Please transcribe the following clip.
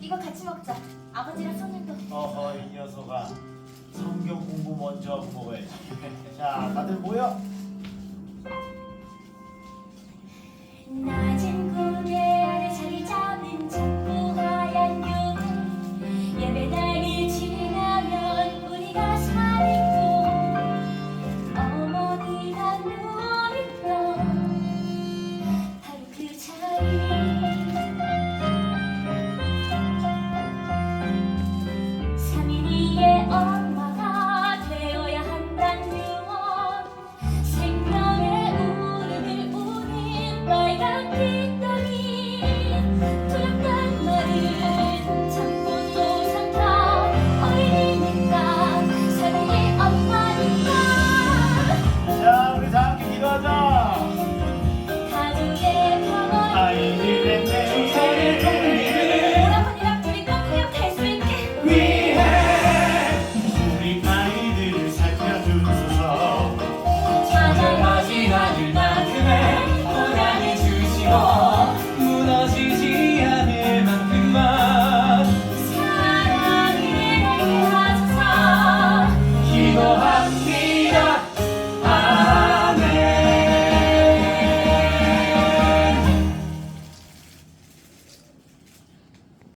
이거 같이 먹자. 아버지랑 손님도. 어허 이 녀석아 성경 공부 먼저 하고 먹어야지 자 다들 모여 날 Thank you. 아